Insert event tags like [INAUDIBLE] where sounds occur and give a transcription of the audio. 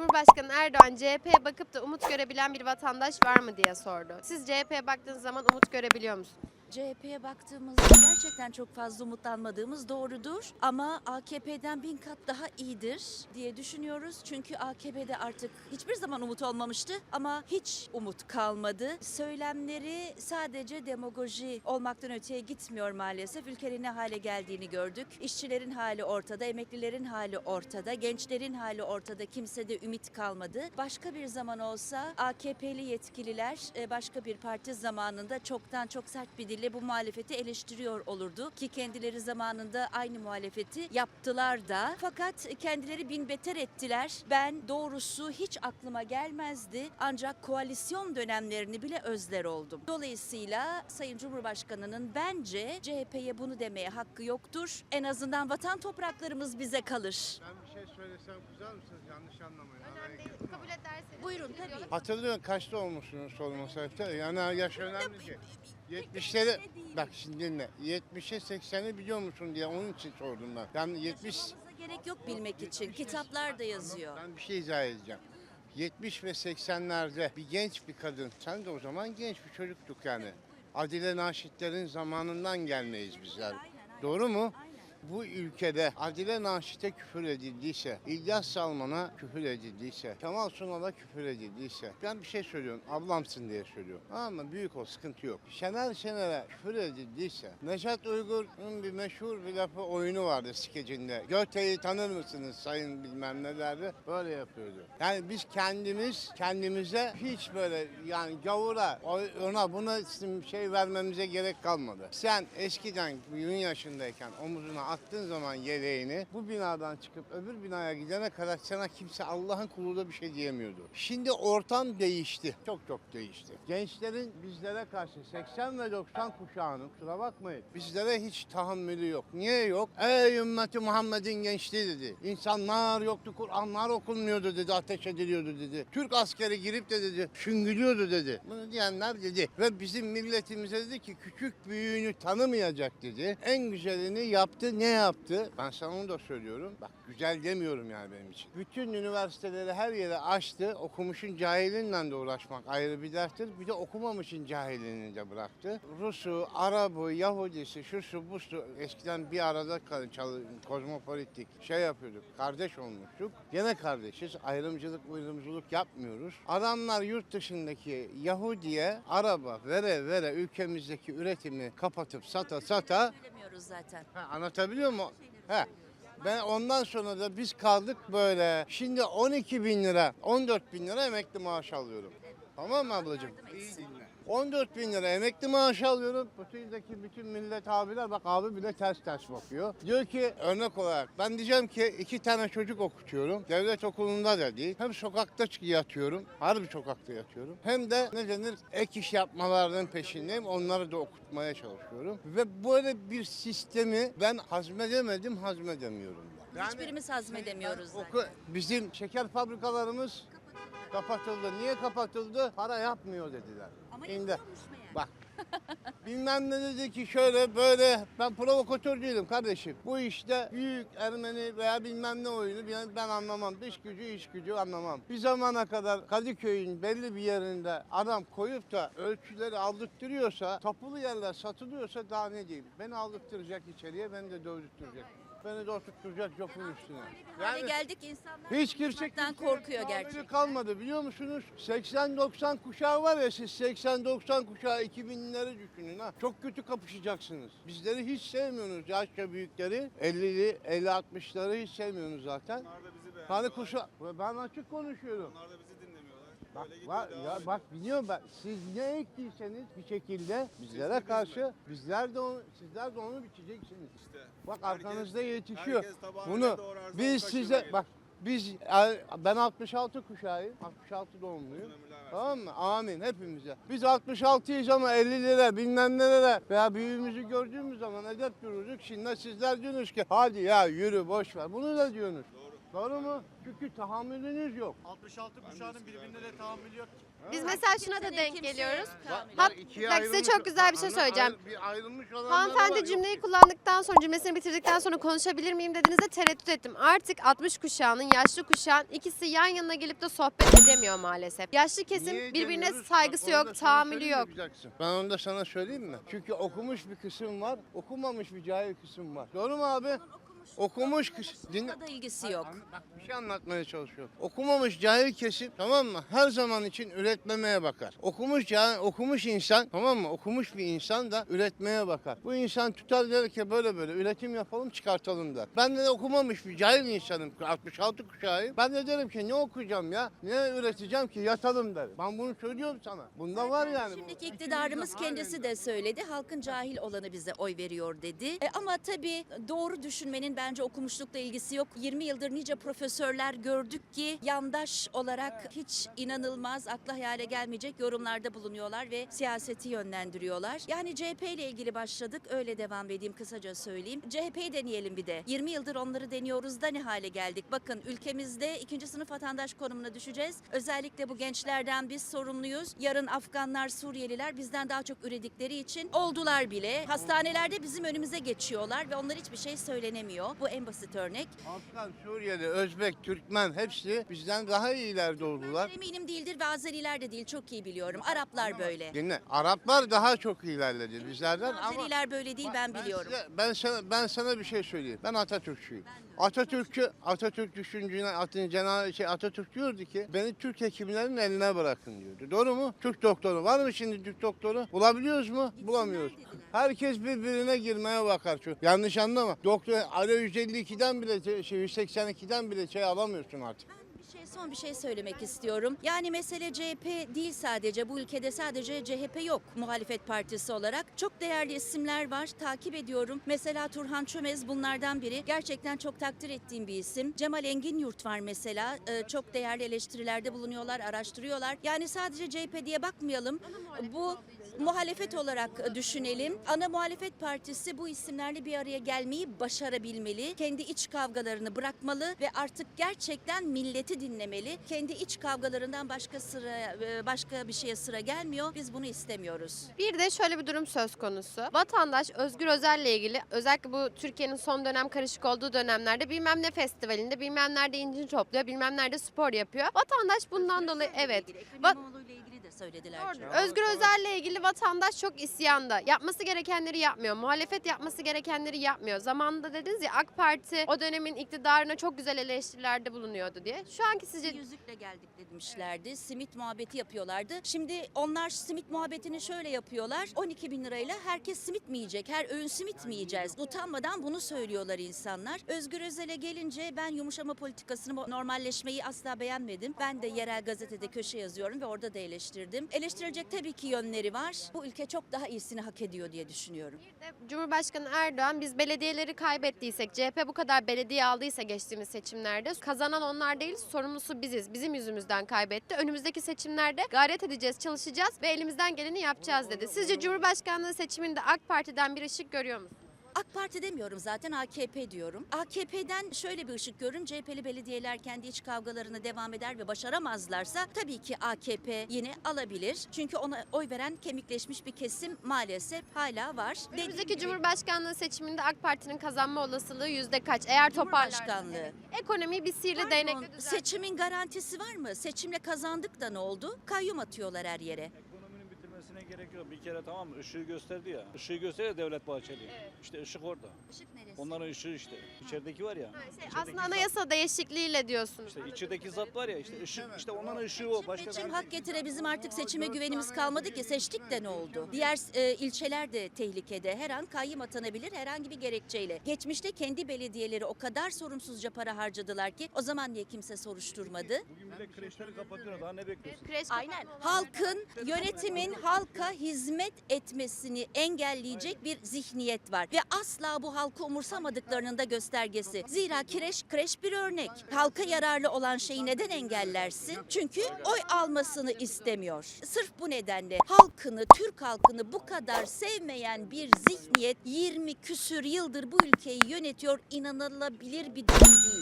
Cumhurbaşkanı Erdoğan CHP'ye bakıp da umut görebilen bir vatandaş var mı diye sordu. Siz CHP'ye baktığınız zaman umut görebiliyor musunuz? CHP'ye baktığımızda gerçekten çok fazla umutlanmadığımız doğrudur. Ama AKP'den bin kat daha iyidir diye düşünüyoruz. Çünkü AKP'de artık hiçbir zaman umut olmamıştı ama hiç umut kalmadı. Söylemleri sadece demagoji olmaktan öteye gitmiyor maalesef. Ülkenin ne hale geldiğini gördük. İşçilerin hali ortada, emeklilerin hali ortada, gençlerin hali ortada. Kimsede ümit kalmadı. Başka bir zaman olsa AKP'li yetkililer e, başka bir parti zamanında çoktan çok sert bir dille bu muhalefeti eleştiriyor olurdu ki kendileri zamanında aynı muhalefeti yaptılar da fakat kendileri bin beter ettiler. Ben doğrusu hiç aklıma gelmezdi ancak koalisyon dönemlerini bile özler oldum. Dolayısıyla Sayın Cumhurbaşkanı'nın bence CHP'ye bunu demeye hakkı yoktur. En azından vatan topraklarımız bize kalır. Ben bir şey söylesem kızar mısınız? Yanlış anlamayın. Önemli değil. Kabul ederseniz. Buyurun tabii. Hatırlıyorum kaçta olmuşsunuz sorması hatta. Yani yaş önemli değil. 70'leri bak şimdi dinle. 70'e 80'i biliyor musun diye onun için sordum ben. Yani 70 Yaşamamıza gerek yok bilmek için. Kitaplarda yazıyor. Ben bir şey izah edeceğim. 70 ve 80'lerde bir genç bir kadın, sen de o zaman genç bir çocuktuk yani. Adile Naşitlerin zamanından gelmeyiz bizler. Doğru mu? Bu ülkede Adile Naşit'e küfür edildiyse, İlyas Salman'a küfür edildiyse, Kemal Sunal'a küfür edildiyse, ben bir şey söylüyorum, ablamsın diye söylüyorum. Ama büyük o, sıkıntı yok. Şener Şener'e küfür edildiyse, Neşet Uygur'un bir meşhur bir lafı oyunu vardı skecinde. Göte'yi tanır mısınız sayın bilmem ne derdi, böyle yapıyordu. Yani biz kendimiz, kendimize hiç böyle yani gavura, ona buna şey vermemize gerek kalmadı. Sen eskiden 20 yaşındayken omuzuna attığın zaman yeleğini bu binadan çıkıp öbür binaya gidene kadar sana kimse Allah'ın kulu da bir şey diyemiyordu. Şimdi ortam değişti. Çok çok değişti. Gençlerin bizlere karşı 80 ve 90 kuşağının kusura bakmayın bizlere hiç tahammülü yok. Niye yok? Ey ümmeti Muhammed'in gençliği dedi. İnsanlar yoktu, Kur'anlar okunmuyordu dedi, ateş ediliyordu dedi. Türk askeri girip de dedi, şüngülüyordu dedi. Bunu diyenler dedi. Ve bizim milletimize dedi ki küçük büyüğünü tanımayacak dedi. En güzelini yaptı. Ne yaptı? Ben sana onu da söylüyorum. Bak güzel demiyorum yani benim için. Bütün üniversiteleri her yere açtı. Okumuşun cahilinle de uğraşmak ayrı bir derttir. Bir de okumamışın cahilini de bıraktı. Rusu, Arabı, Yahudisi, şusu, busu eskiden bir arada çalı- kozmopolitik şey yapıyorduk. Kardeş olmuştuk. Gene kardeşiz. Ayrımcılık, uyrumculuk yapmıyoruz. Adamlar yurt dışındaki Yahudi'ye araba vere vere ülkemizdeki üretimi kapatıp sata sata Bilemiyoruz zaten. Ha, anlatabiliyor mu? He. Ben ondan sonra da biz kaldık böyle. Şimdi 12 bin lira, 14 bin lira emekli maaş alıyorum. Tamam mı ablacığım? İyi dinle. 14 bin lira emekli maaş alıyorum. Ötedeki bütün millet abiler bak abi bile ters ters bakıyor. Diyor ki örnek olarak ben diyeceğim ki iki tane çocuk okutuyorum. Devlet okulunda da değil. Hem sokakta yatıyorum. Harbi sokakta yatıyorum. Hem de ne denir ek iş yapmalarının peşindeyim. Onları da okutmaya çalışıyorum. Ve böyle bir sistemi ben hazmedemedim, hazmedemiyorum da. Hiçbirimiz hazmedemiyoruz Ben zaten. oku- bizim şeker fabrikalarımız kapatıldı. Niye kapatıldı? Para yapmıyor dediler. Ama Şimdi- meğer. Bak. [LAUGHS] Bilmem ne dedi ki şöyle böyle ben provokatör değilim kardeşim. Bu işte büyük Ermeni veya bilmem ne oyunu ben, ben anlamam. Dış gücü iç gücü anlamam. Bir zamana kadar Kadıköy'ün belli bir yerinde adam koyup da ölçüleri aldırttırıyorsa, tapulu yerler satılıyorsa daha ne diyeyim. Beni aldırttıracak içeriye, beni de dövdürtecek. Beni de oturtturacak jopun üstüne. Hale geldik insanlar Hiç kimse korkuyor gerçekten. kalmadı biliyor musunuz? 80-90 kuşağı var ya siz 80-90 kuşağı 2000'leri düşünün ha. Çok kötü kapışacaksınız. Bizleri hiç sevmiyorsunuz yaşça büyükleri. 50'li 50-60'ları hiç sevmiyorsunuz zaten. Onlar da bizi beğenmiyor. Hani kuşa ben açık konuşuyorum. Onlar da bizi dinlemiyorlar. Bak, var, ya bak biliyorum ben siz ne ektiyseniz bir şekilde bizlere biz mi? karşı bizler de onu, sizler de onu biçeceksiniz. İşte Bak herkes- arkanızda yetişiyor. Bunu biz size kaşığına bak biz ben 66 kuşağıyım. 66 doğumluyum. Tamam mı? Amin hepimize. Biz 66'yız ama 50 lira bilmem nelere veya büyüğümüzü gördüğümüz zaman edep dururduk. Şimdi sizler diyorsunuz ki hadi ya yürü boş ver. Bunu da diyorsunuz. Doğru. Doğru mu? Çünkü tahammülünüz yok. 66 kuşağının birbirine de tahammülü yok. Biz mesela şuna da denk geliyoruz. ikiye bak size çok güzel bir şey söyleyeceğim. bir ayrılmış Hanımefendi var, cümleyi kullandıktan sonra cümlesini bitirdikten sonra konuşabilir miyim dediğinizde tereddüt ettim. Artık 60 kuşağının yaşlı kuşağın ikisi yan yana gelip de sohbet edemiyor maalesef. Yaşlı kesim Niye birbirine demiyoruz? saygısı Bak, onu da yok, sana tahammülü yok. Ben onu da sana söyleyeyim mi? Çünkü okumuş bir kısım var, okumamış bir cahil kısım var. Doğru mu abi? Okumuş kısım. Dinle. da ilgisi yok. Bak bir şey anlatmaya çalışıyorum. Okumamış cahil kesim tamam mı? Her zaman için üretmemeye bakar. Okumuş cahil, okumuş insan tamam mı? Okumuş bir insan da üretmeye bakar. Bu insan tutar der ki böyle böyle üretim yapalım çıkartalım der. Ben de okumamış bir cahil insanım. 66 kuşağıyım. Ben de derim ki ne okuyacağım ya? Ne üreteceğim ki? Yatalım derim. Ben bunu söylüyorum sana. Bunda var yani. Şimdiki Bu iktidarımız kendisi de söyledi. Halkın cahil olanı bize oy veriyor dedi. E, ama tabii doğru düşünmenin bence okumuşlukla ilgisi yok. 20 yıldır nice profesörler gördük ki yandaş olarak hiç inanılmaz, akla hayale gelmeyecek yorumlarda bulunuyorlar ve siyaseti yönlendiriyorlar. Yani CHP ile ilgili başladık. Öyle devam edeyim kısaca söyleyeyim. CHP'yi deneyelim bir de. 20 yıldır onları deniyoruz da ne hale geldik? Bakın ülkemizde ikinci sınıf vatandaş konumuna düşeceğiz. Özellikle bu gençlerden biz sorumluyuz. Yarın Afganlar, Suriyeliler bizden daha çok üredikleri için oldular bile. Hastanelerde bizim önümüze geçiyorlar ve onlar hiçbir şey söylenemiyor. Bu en basit örnek. Afgan, Suriyeli, Özbek, Türkmen hepsi bizden daha iyiler oldular. Eminim değildir ve Azeriler de değil çok iyi biliyorum. Araplar böyle. Dinle. Araplar daha çok ilerledi bizlerden ama Azeriler böyle değil ben biliyorum. size- ben sana ben sana bir şey söyleyeyim. Ben Atatürkçüyüm. Atatürkçü Atatürk düşüncüne Atatürk şey Atatürk diyordu ki beni Türk hekimlerinin eline bırakın diyordu. Doğru mu? Türk doktoru var mı şimdi Türk doktoru? Bulabiliyoruz mu? Bulamıyoruz. Herkes birbirine girmeye bakar. Şu. Yanlış anlama. Doktor Alo 152'den bile şey 182'den bile şey alamıyorsun artık. Şey son bir şey söylemek istiyorum. Yani mesele CHP değil sadece. Bu ülkede sadece CHP yok muhalefet partisi olarak. Çok değerli isimler var. Takip ediyorum. Mesela Turhan Çömez bunlardan biri. Gerçekten çok takdir ettiğim bir isim. Cemal Engin Yurt var mesela. Ee, çok değerli eleştirilerde bulunuyorlar, araştırıyorlar. Yani sadece CHP diye bakmayalım. Bu muhalefet olarak düşünelim. Ana muhalefet partisi bu isimlerle bir araya gelmeyi başarabilmeli. Kendi iç kavgalarını bırakmalı ve artık gerçekten milleti dinlemeli. Kendi iç kavgalarından başka sıra e, başka bir şeye sıra gelmiyor. Biz bunu istemiyoruz. Bir de şöyle bir durum söz konusu. Vatandaş Özgür Özel'le ilgili özellikle bu Türkiye'nin son dönem karışık olduğu dönemlerde bilmem ne festivalinde bilmem nerede incin topluyor bilmem nerede spor yapıyor. Vatandaş bundan dolayı evet. Va- ilgili söylediler. Doğrudur. Özgür Özel'le ilgili vatandaş çok isyanda. Yapması gerekenleri yapmıyor. Muhalefet yapması gerekenleri yapmıyor. Zamanında dediniz ya AK Parti o dönemin iktidarına çok güzel eleştirilerde bulunuyordu diye. Şu anki sizce Yüzükle geldik demişlerdi. Simit muhabbeti yapıyorlardı. Şimdi onlar simit muhabbetini şöyle yapıyorlar. 12 bin lirayla herkes simit mi yiyecek? Her öğün simit mi yiyeceğiz? Utanmadan bunu söylüyorlar insanlar. Özgür Özel'e gelince ben yumuşama politikasını, normalleşmeyi asla beğenmedim. Ben de yerel gazetede köşe yazıyorum ve orada da eleştirdim. Eleştirilecek tabii ki yönleri var. Bu ülke çok daha iyisini hak ediyor diye düşünüyorum. Cumhurbaşkanı Erdoğan biz belediyeleri kaybettiysek, CHP bu kadar belediye aldıysa geçtiğimiz seçimlerde kazanan onlar değil, sorumlusu biziz. Bizim yüzümüzden kaybetti. Önümüzdeki seçimlerde gayret edeceğiz, çalışacağız ve elimizden geleni yapacağız dedi. Sizce Cumhurbaşkanlığı seçiminde AK Parti'den bir ışık görüyor musunuz? AK Parti demiyorum zaten AKP diyorum. AKP'den şöyle bir ışık görüyorum. CHP'li belediyeler kendi iç kavgalarına devam eder ve başaramazlarsa tabii ki AKP yine alabilir. Çünkü ona oy veren kemikleşmiş bir kesim maalesef hala var. Önümüzdeki Cumhurbaşkanlığı seçiminde AK Parti'nin kazanma olasılığı yüzde kaç? Eğer toparlarsa. Cumhurbaşkanlığı. Evet. Ekonomiyi bir sihirli değnekle düzeltmek. seçimin garantisi var mı? Seçimle kazandık da ne oldu? Kayyum atıyorlar her yere. Bitirmesine gerek yok. Bir kere tamam mı? Işığı gösterdi ya. Işığı gösteriyor Devlet Bahçeli. İşte ışık orada. Işık neresi? Onların ışığı işte. İçerideki var ya. Ha, şey, içerideki aslında zat- anayasa değişikliğiyle diyorsunuz. İşte içerideki zat var ya işte ışık işte onların ışığı o. Başka Seçim hak getire bizim artık seçime güvenimiz kalmadı ki seçtik de ne oldu? Diğer e, ilçeler de tehlikede. Her an kayyım atanabilir herhangi bir gerekçeyle. Geçmişte kendi belediyeleri o kadar sorumsuzca para harcadılar ki o zaman niye kimse soruşturmadı? Bugün bile kreşleri kapatıyor. Daha ne bekliyorsun? Kreş Aynen. Halkın, yönetimin halka hizmet etmesini engelleyecek bir zihniyet var. Ve asla bu halkı umursamadıklarının da göstergesi. Zira kreş, kreş bir örnek. Halka yararlı olan şeyi neden engellersin? Çünkü oy almasını istemiyor. Sırf bu nedenle halkını, Türk halkını bu kadar sevmeyen bir zihniyet 20 küsür yıldır bu ülkeyi yönetiyor. İnanılabilir bir durum değil.